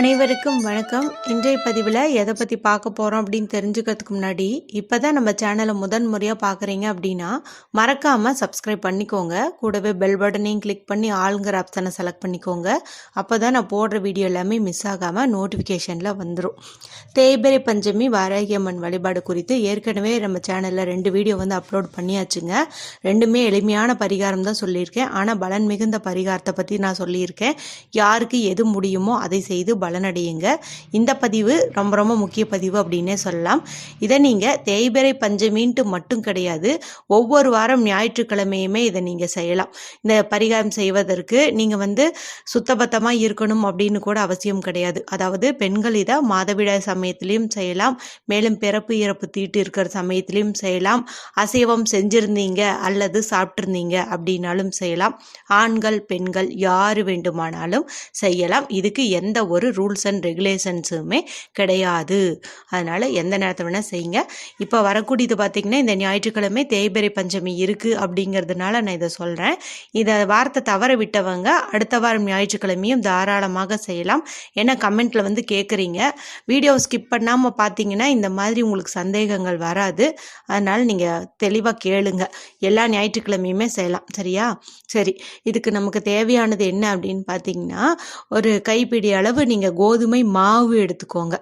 அனைவருக்கும் வணக்கம். இன்றைய பதிவில் எதை பற்றி பார்க்க போகிறோம் அப்படின்னு தெரிஞ்சுக்கிறதுக்கு முன்னாடி இப்போ தான் நம்ம சேனலை முதன் முறையாக பார்க்குறீங்க அப்படின்னா மறக்காமல் சப்ஸ்கிரைப் பண்ணிக்கோங்க. கூடவே பெல் பட்டனையும் கிளிக் பண்ணி ஆளுங்கிற ஆப்ஷனை செலக்ட் பண்ணிக்கோங்க. அப்போ தான் நான் போடுற வீடியோ எல்லாமே மிஸ் ஆகாமல் நோட்டிஃபிகேஷனில் வந்துடும் தேய்பிரை பஞ்சமி வாராகி அம்மன் வழிபாடு குறித்து ஏற்கனவே நம்ம சேனலில் ரெண்டு வீடியோ வந்து அப்லோட் பண்ணியாச்சுங்க. ரெண்டுமே எளிமையான பரிகாரம் தான் சொல்லியிருக்கேன். ஆனால் பலன் மிகுந்த பரிகாரத்தை பற்றி நான் சொல்லியிருக்கேன். யாருக்கு எது முடியுமோ அதை செய்து பலனடையுங்க இந்த பதிவு ரொம்ப ரொம்ப முக்கிய பதிவு அப்படின்னே சொல்லலாம். இதை நீங்கள் தேய்பிறை பஞ்சமின்ட்டு மட்டும் கிடையாது. ஒவ்வொரு வாரம் ஞாயிற்றுக்கிழமையுமே இதை நீங்கள் செய்யலாம். இந்த பரிகாரம் செய்வதற்கு நீங்கள் வந்து சுத்தபத்தமாக இருக்கணும் அப்படின்னு கூட அவசியம் கிடையாது. அதாவது பெண்கள் இதை மாதவிடாய் சமயத்திலையும் செய்யலாம். மேலும் பிறப்பு இறப்பு தீட்டு இருக்கிற சமயத்திலையும் செய்யலாம். அசைவம் செஞ்சிருந்தீங்க அல்லது சாப்பிட்ருந்தீங்க அப்படின்னாலும் செய்யலாம். ஆண்கள் பெண்கள் யார் வேண்டுமானாலும் செய்யலாம். இதுக்கு எந்த ஒரு ரூல்ஸ் அண்ட் ரெகுலேஷன்ஸுமே கிடையாது. அதனால் எந்த நேரத்தை வேணால் செய்யுங்க. இப்போ வரக்கூடியது பார்த்திங்கன்னா இந்த ஞாயிற்றுக்கிழமை தேய்பிறை பஞ்சமி இருக்குது அப்படிங்கிறதுனால நான் இதை சொல்கிறேன் இதை வாரத்தை தவற விட்டவங்க அடுத்த வாரம் ஞாயிற்றுக்கிழமையும் தாராளமாக செய்யலாம். ஏன்னா கமெண்ட்டில் வந்து கேட்குறீங்க வீடியோ ஸ்கிப் பண்ணாமல் பார்த்தீங்கன்னா இந்த மாதிரி உங்களுக்கு சந்தேகங்கள் வராது. அதனால் நீங்கள் தெளிவாக கேளுங்க. எல்லா ஞாயிற்றுக்கிழமையுமே செய்யலாம். சரியா? சரி. இதுக்கு நமக்கு தேவையானது என்ன அப்படின்னு பார்த்தீங்கன்னா ஒரு கைப்பிடி அளவு நீங்கள் கோதுமை மாவு எடுத்துக்கோங்க.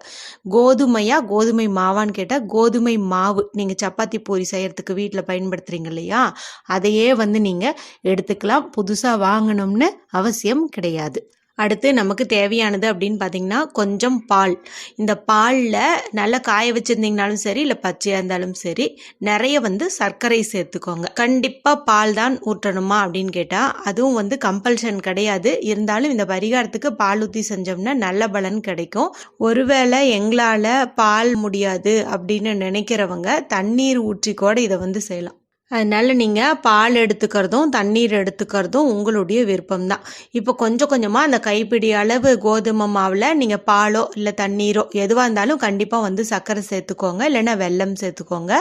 கோதுமையா கோதுமை மாவான்னு கேட்டால் கோதுமை மாவு. நீங்கள் சப்பாத்தி பூரி செய்கிறதுக்கு வீட்டில் பயன்படுத்துகிறீங்க இல்லையா? அதையே வந்து நீங்கள் எடுத்துக்கலாம். புதுசாக வாங்கணும்னு அவசியம் கிடையாது. அடுத்து நமக்கு தேவையானது அப்படின்னு பார்த்தீங்கன்னா கொஞ்சம் பால். இந்த பாலில் நல்லா காய வச்சுருந்தீங்கனாலும் சரி இல்லை பச்சையாக இருந்தாலும் சரி நிறைய வந்து சர்க்கரை சேர்த்துக்கோங்க. கண்டிப்பாக பால் தான் ஊற்றணுமா அப்படின்னு கேட்டால் அதுவும் வந்து கம்பல்ஷன் கிடையாது. இருந்தாலும் இந்த பரிகாரத்துக்கு பால் ஊற்றி செஞ்சோம்னா நல்ல பலன் கிடைக்கும். ஒருவேளை எங்களால் பால் முடியாது அப்படின்னு நினைக்கிறவங்க தண்ணீர் ஊற்றி கூட இதை வந்து செய்யலாம். அதனால் நீங்கள் பால் எடுத்துக்கிறதும் தண்ணீர் எடுத்துக்கிறதும் உங்களுடைய விருப்பம்தான். இப்போ கொஞ்சம் கொஞ்சமாக அந்த கைப்பிடி அளவு கோதுமை மாவில் நீங்கள் பாலோ இல்லை தண்ணீரோ எதுவாக இருந்தாலும் கண்டிப்பாக வந்து சர்க்கரை சேர்த்துக்கோங்க இல்லைன்னா வெல்லம் சேர்த்துக்கோங்க.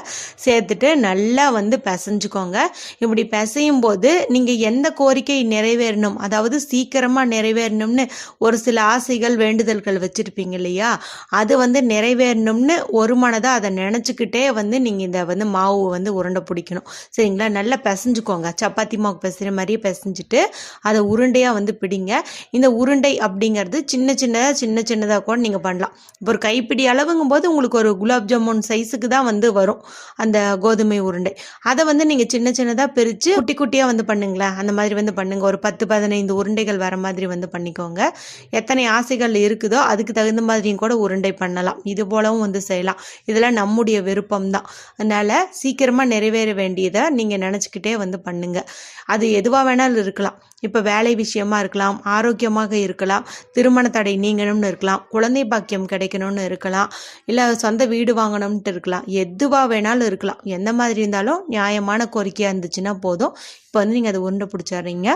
சேர்த்துட்டு நல்லா வந்து பிசைஞ்சுக்கோங்க. இப்படி பிசையும் போது நீங்கள் எந்த கோரிக்கை நிறைவேறணும்? அதாவது சீக்கிரமாக நிறைவேறணும்னு ஒரு சில ஆசைகள் வேண்டுதல்கள் வச்சுருப்பீங்க இல்லையா? அது வந்து நிறைவேறணும்னு ஒரு மனதாக அதை நினச்சிக்கிட்டே வந்து நீங்கள் இந்த வந்து மாவு வந்து உருண்டை பிடிக்கணும். சரிங்களா? நல்லா பிசைஞ்சுக்கோங்க. சப்பாத்தி மாவு பிசைகிற மாதிரியே பிசைஞ்சிட்டு அதை உருண்டையாக வந்து பிடிங்க. இந்த உருண்டை அப்படிங்கிறது சின்ன சின்னதாக சின்ன சின்னதாக கூட நீங்கள் பண்ணலாம். இப்போ ஒரு கைப்பிடி அளவுங்கும் போது உங்களுக்கு ஒரு குலாப் ஜாமுன் சைஸுக்கு தான் வந்து வரும் அந்த கோதுமை உருண்டை. அதை வந்து நீங்கள் சின்ன சின்னதாக பிரித்து குட்டி குட்டியாக வந்து பண்ணுங்களேன். அந்த மாதிரி வந்து பண்ணுங்க. ஒரு பத்து பதினைந்து உருண்டைகள் வர மாதிரி வந்து பண்ணிக்கோங்க. எத்தனை ஆசைகள் இருக்குதோ அதுக்கு தகுந்த மாதிரியும் கூட உருண்டை பண்ணலாம். இது போலவும் வந்து செய்யலாம். இதெல்லாம் நம்முடைய விருப்பம் தான் அதனால் சீக்கிரமாக நிறைவேற வேண்டிய வேண்டியதை நீங்கள் நினச்சிக்கிட்டே வந்து பண்ணுங்க. அது எதுவாக வேணாலும் இருக்கலாம். இப்போ வேலை விஷயமா இருக்கலாம் ஆரோக்கியமாக இருக்கலாம் திருமண தடை நீங்கணும்னு இருக்கலாம் குழந்தை பாக்கியம் கிடைக்கணும்னு இருக்கலாம் இல்லை சொந்த வீடு வாங்கணும்ன்ட்டு இருக்கலாம் எதுவாக வேணாலும் இருக்கலாம். எந்த மாதிரி இருந்தாலும் நியாயமான கோரிக்கையாக இருந்துச்சுன்னா போதும். இப்போ வந்து நீங்கள் அதை உருண்டை பிடிச்சிடுறீங்க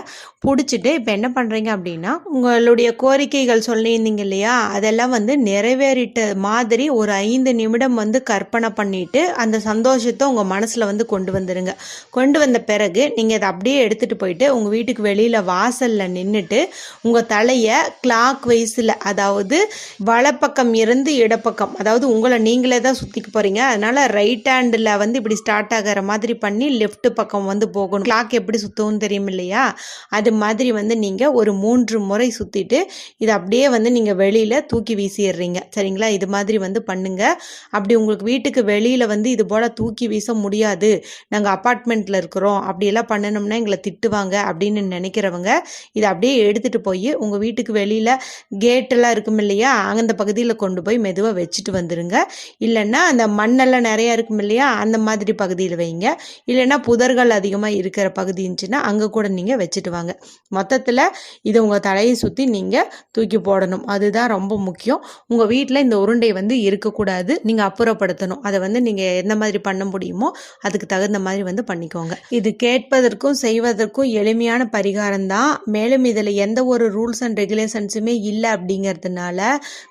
பிடிச்சிட்டு இப்போ என்ன பண்ணுறீங்க அப்படின்னா உங்களுடைய கோரிக்கைகள் சொல்லியிருந்தீங்க இல்லையா? அதெல்லாம் வந்து நிறைவேறிட்ட மாதிரி ஒரு ஐந்து நிமிடம் வந்து கற்பனை பண்ணிட்டு அந்த சந்தோஷத்தை உங்கள் மனசில் வந்து கொண்டு வந்துடுங்க கொண்டு வந்த பிறகு நீங்கள் அதை அப்படியே எடுத்துகிட்டு போயிட்டு உங்கள் வீட்டுக்கு வெளியில் வாசலில் நின்றுட்டு உங்கள் தலையை கிளாக் வைஸில் அதாவது வலப்பக்கம் இருந்து இடப்பக்கம் அதாவது உங்களை நீங்களே தான் சுற்றிக்க போகிறீங்க அதனால் ரைட் ஹேண்டில் வந்து இப்படி ஸ்டார்ட் ஆகிற மாதிரி பண்ணி லெஃப்ட் பக்கம் வந்து போகணும். கிளாக் எப்படி சுற்றவும் தெரியும் இல்லையா? அது மாதிரி வந்து நீங்கள் ஒரு மூன்று முறை சுற்றிட்டு இதை அப்படியே வந்து நீங்கள் வெளியில் தூக்கி வீசிடுறீங்க. சரிங்களா? இது மாதிரி வந்து பண்ணுங்க. அப்படி உங்களுக்கு வீட்டுக்கு வெளியில் வந்து இது போல் தூக்கி வீச முடியாது. நாங்கள் அப்பார்ட்மெண்ட்டில் இருக்கிறோம் அப்படியெல்லாம் பண்ணணும்னா எங்களை திட்டுவாங்க அப்படின்னு நினைக்கிறவங்க இதை அப்படியே எடுத்துகிட்டு போய் உங்கள் வீட்டுக்கு வெளியில் கேட்டெல்லாம் இருக்கும் இல்லையா அந்த பகுதியில் கொண்டு போய் மெதுவாக வச்சுட்டு வந்துடுங்க இல்லைன்னா அந்த மண்ணெல்லாம் நிறையா இருக்கும் இல்லையா அந்த மாதிரி பகுதியில் வைங்க. இல்லைன்னா புதர்கள் அதிகமாக இருக்கிற பகுதி இருந்துச்சுன்னா அங்கே கூட நீங்கள் வச்சுட்டு வாங்க. மொத்தத்தில் இதை உங்கள் தலையை சுற்றி நீங்கள் தூக்கி போடணும். அதுதான் ரொம்ப முக்கியம். உங்கள் வீட்டில் இந்த உருண்டை வந்து இருக்கக்கூடாது. நீங்கள் அப்புறப்படுத்தணும். அதை வந்து நீங்கள் எந்த மாதிரி பண்ண முடியுமோ அதுக்கு தகுந்த மாதிரி மாதிரி வந்து பண்ணிக்கோங்க. இது கேட்பதற்கும் செய்வதற்கும் எளிமையான பரிகாரம் தான். மேலும் இதில் எந்த ஒரு ரூல்ஸ் அண்ட் ரெகுலேஷன்ஸுமே இல்லை அப்படிங்கிறதுனால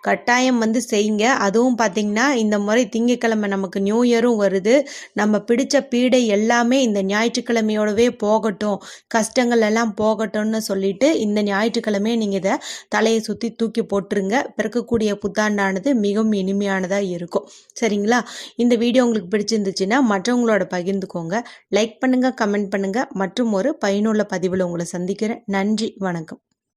கட்டாயம் வந்து செய்யுங்க. அதுவும் பார்த்திங்கன்னா இந்த முறை திங்கக்கிழமை நமக்கு நியூ இயரும் வருது. நம்ம பிடிச்ச பீடை எல்லாமே இந்த ஞாயிற்றுக்கிழமையோடவே போகட்டும். கஷ்டங்கள் எல்லாம் போகட்டும்னு சொல்லிட்டு இந்த ஞாயிற்றுக்கிழமையே நீங்கள் இதை தலையை சுற்றி தூக்கி போட்டுருங்க. பிறக்கக்கூடிய புத்தாண்டானது மிகவும் இனிமையானதாக இருக்கும். சரிங்களா? இந்த வீடியோ உங்களுக்கு பிடிச்சிருந்துச்சுன்னா மற்றவங்களோட பகிர்ந்துக்கோங்க. லைக் பண்ணுங்கள் கமெண்ட் பண்ணுங்கள் மற்றும் ஒரு பயனுள்ள பதிவில் உங்களை சந்திக்கிறேன். நன்றி வணக்கம்.